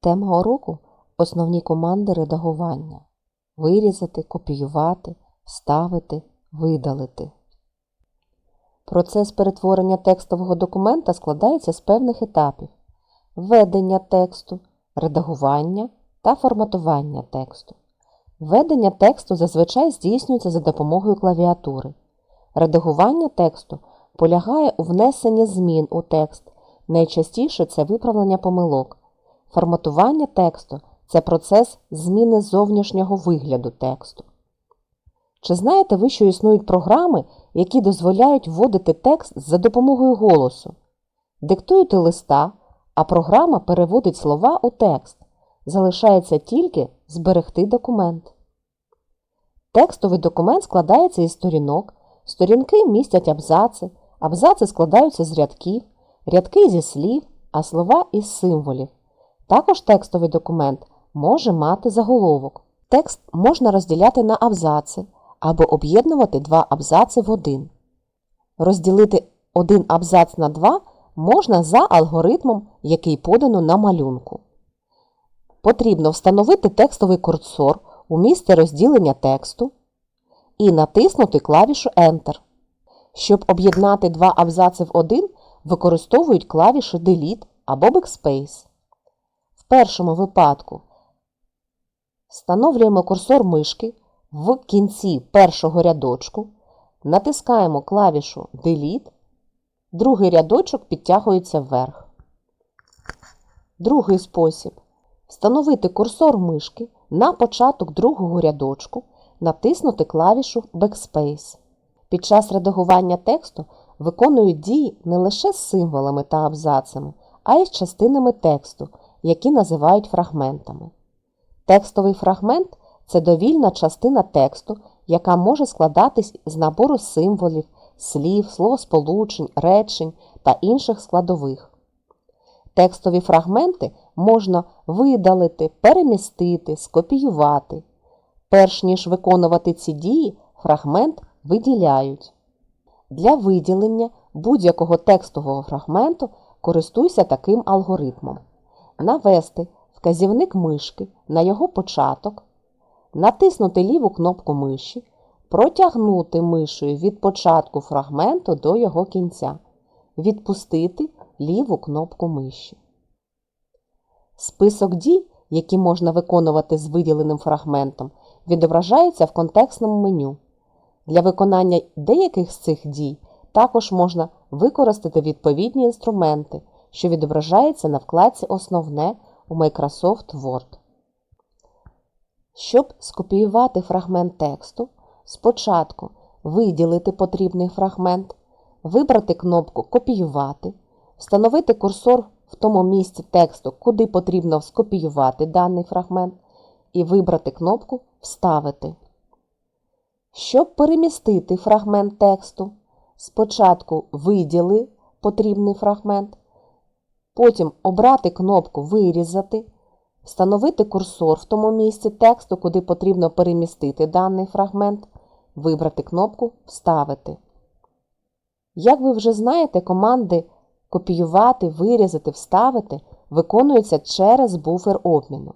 Тема уроку основні команди редагування. Вирізати, копіювати, вставити, видалити. Процес перетворення текстового документа складається з певних етапів: введення тексту, редагування та форматування тексту. Введення тексту зазвичай здійснюється за допомогою клавіатури. Редагування тексту полягає у внесенні змін у текст. Найчастіше це виправлення помилок. Форматування тексту це процес зміни зовнішнього вигляду тексту. Чи знаєте ви, що існують програми, які дозволяють вводити текст за допомогою голосу? Диктуєте листа, а програма переводить слова у текст. Залишається тільки зберегти документ. Текстовий документ складається із сторінок, сторінки містять абзаци, абзаци складаються з рядків, рядки зі слів, а слова із символів. Також текстовий документ може мати заголовок. Текст можна розділяти на абзаци або об'єднувати два абзаци в один. Розділити один абзац на два можна за алгоритмом, який подано на малюнку. Потрібно встановити текстовий курсор у місце розділення тексту і натиснути клавішу Enter. Щоб об'єднати два абзаци в один, використовують клавіші Delete або Backspace. Першому випадку встановлюємо курсор мишки в кінці першого рядочку, натискаємо клавішу Delete, другий рядочок підтягується вверх. Другий спосіб встановити курсор мишки на початок другого рядочку, натиснути клавішу Backspace. Під час редагування тексту виконують дії не лише з символами та абзацами, а й з частинами тексту, які називають фрагментами. Текстовий фрагмент це довільна частина тексту, яка може складатись з набору символів, слів, словосполучень, речень та інших складових. Текстові фрагменти можна видалити, перемістити, скопіювати. Перш ніж виконувати ці дії, фрагмент виділяють. Для виділення будь-якого текстового фрагменту користуйся таким алгоритмом. Навести вказівник мишки на його початок, натиснути ліву кнопку миші, протягнути мишею від початку фрагменту до його кінця, відпустити ліву кнопку миші. Список дій, які можна виконувати з виділеним фрагментом, відображається в контекстному меню. Для виконання деяких з цих дій також можна використати відповідні інструменти, що відображаються на вкладці Основне у Microsoft Word. Щоб скопіювати фрагмент тексту, спочатку виділити потрібний фрагмент, вибрати кнопку Копіювати, встановити курсор в тому місці тексту, куди потрібно скопіювати даний фрагмент, і вибрати кнопку Вставити. Щоб перемістити фрагмент тексту, спочатку виділи потрібний фрагмент, потім обрати кнопку Вирізати, встановити курсор в тому місці тексту, куди потрібно перемістити даний фрагмент, вибрати кнопку Вставити. Як ви вже знаєте, команди Копіювати, вирізати, вставити виконуються через буфер обміну.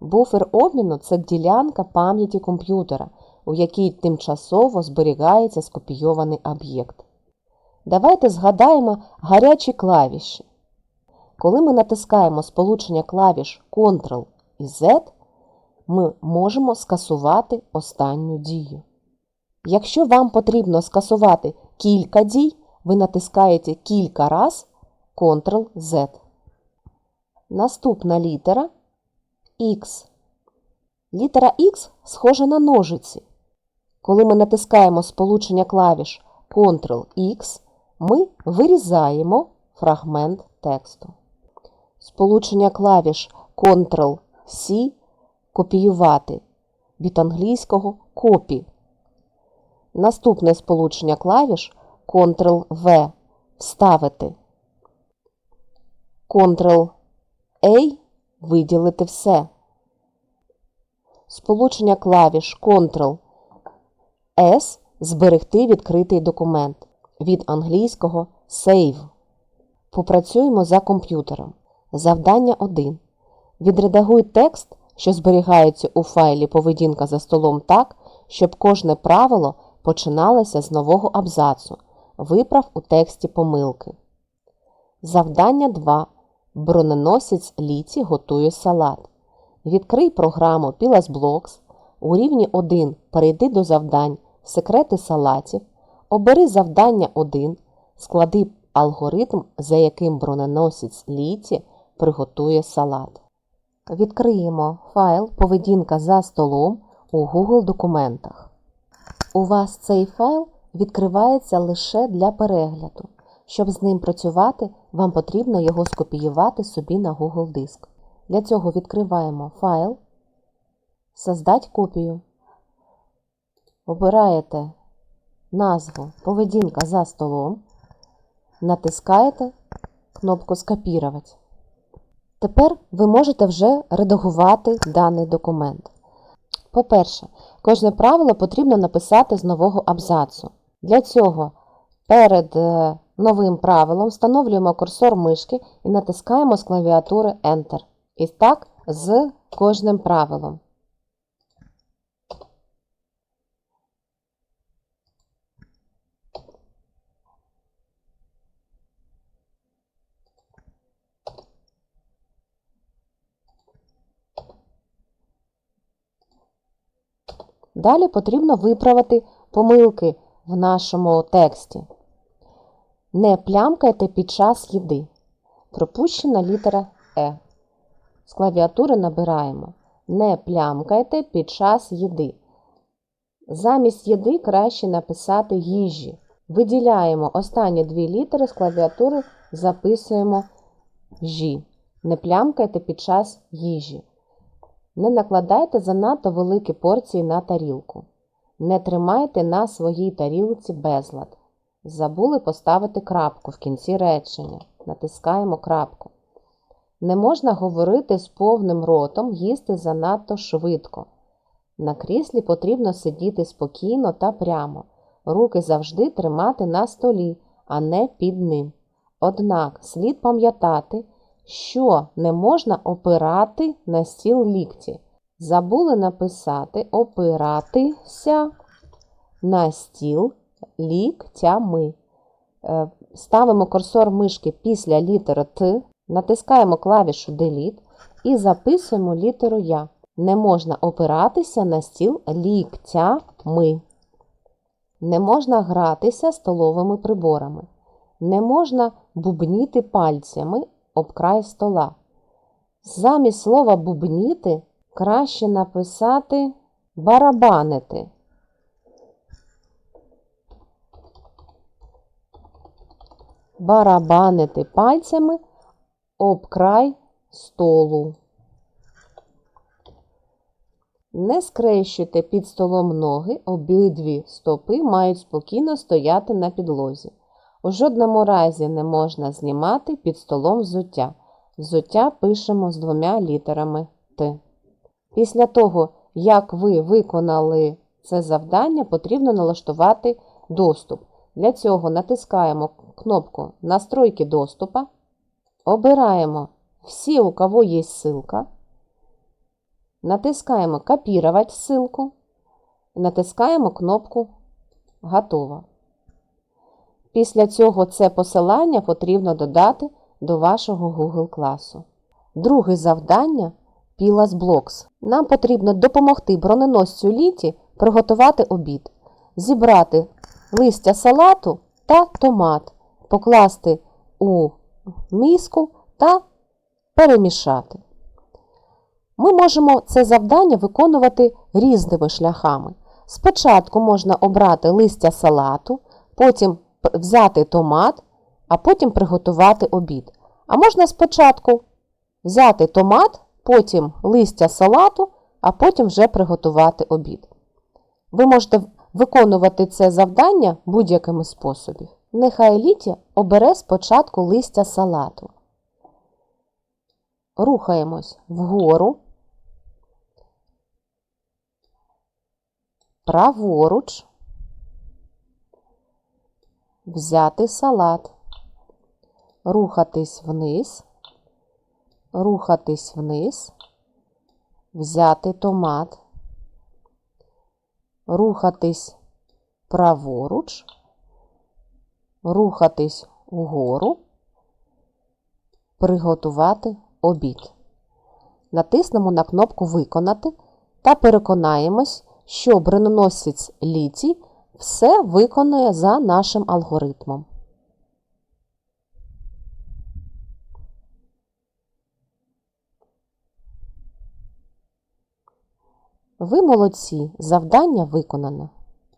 Буфер обміну це ділянка пам'яті комп'ютера, у якій тимчасово зберігається скопійований об'єкт. Давайте згадаємо гарячі клавіші. Коли ми натискаємо сполучення клавіш Ctrl і Z, ми можемо скасувати останню дію. Якщо вам потрібно скасувати кілька дій, ви натискаєте кілька раз Ctrl-Z. Наступна літера X. Літера X схожа на ножиці. Коли ми натискаємо сполучення клавіш Ctrl-X, ми вирізаємо фрагмент тексту. Сполучення клавіш Ctrl-C копіювати від англійського копі. Наступне сполучення клавіш Ctrl-V вставити. Ctrl-A виділити все. Сполучення клавіш Ctrl-S зберегти відкритий документ. Від англійського Save. Попрацюємо за комп'ютером. Завдання 1. Відредагуй текст, що зберігається у файлі поведінка за столом так, щоб кожне правило починалося з нового абзацу. Виправ у тексті помилки. Завдання 2. Броненосець літі готує салат. Відкрий програму PilasBlocks. У рівні 1 перейди до завдань Секрети салатів. Обери завдання 1. Склади алгоритм, за яким броненосець літі приготує салат. Відкриємо файл Поведінка за столом у Google документах. У вас цей файл відкривається лише для перегляду. Щоб з ним працювати, вам потрібно його скопіювати собі на Google диск. Для цього відкриваємо файл, Создать копію. Обираєте назву Поведінка за столом, натискаєте кнопку Скопірувати. Тепер ви можете вже редагувати даний документ. По-перше, кожне правило потрібно написати з нового абзацу. Для цього перед е, новим правилом встановлюємо курсор мишки і натискаємо з клавіатури Enter. І так з кожним правилом. Далі потрібно виправити помилки в нашому тексті. Не плямкайте під час їди. Пропущена літера Е. З клавіатури набираємо. Не плямкайте під час їди. Замість їди краще написати їжі. Виділяємо останні дві літери з клавіатури, записуємо жі. Не плямкайте під час їжі. Не накладайте занадто великі порції на тарілку. Не тримайте на своїй тарілці безлад. Забули поставити крапку в кінці речення. Натискаємо крапку. Не можна говорити з повним ротом, їсти занадто швидко. На кріслі потрібно сидіти спокійно та прямо. Руки завжди тримати на столі, а не під ним. Однак слід пам'ятати, що не можна опирати на стіл лікті. Забули написати опиратися на стіл ліктями. Е, Ставимо курсор мишки після літери Т, натискаємо клавішу Delete і записуємо літеру Я. Не можна опиратися на стіл ліктями. Не можна гратися столовими приборами. Не можна бубніти пальцями об край стола. Замість слова бубніти краще написати барабанити. Барабанити пальцями об край столу. Не скрещуйте під столом ноги, обидві стопи мають спокійно стояти на підлозі. У жодному разі не можна знімати під столом взуття. Взуття пишемо з двома літерами Т. Після того, як ви виконали це завдання, потрібно налаштувати доступ. Для цього натискаємо кнопку Настройки доступа, обираємо всі, у кого є ссылка, натискаємо Копірувати ссылку натискаємо кнопку Готово. Після цього це посилання потрібно додати до вашого Google класу. Друге завдання Pilas Blocks. Нам потрібно допомогти броненосцю літі приготувати обід, зібрати листя салату та томат, покласти у миску та перемішати. Ми можемо це завдання виконувати різними шляхами. Спочатку можна обрати листя салату, потім взяти томат, а потім приготувати обід. А можна спочатку взяти томат, потім листя салату, а потім вже приготувати обід. Ви можете виконувати це завдання будь-якими способами. Нехай літі обере спочатку листя салату. Рухаємось вгору, праворуч, взяти салат, рухатись вниз, рухатись вниз, взяти томат, рухатись праворуч, рухатись угору, приготувати обід. Натиснемо на кнопку Виконати та переконаємось, що броненосець літій все виконує за нашим алгоритмом. Ви молодці, завдання виконано.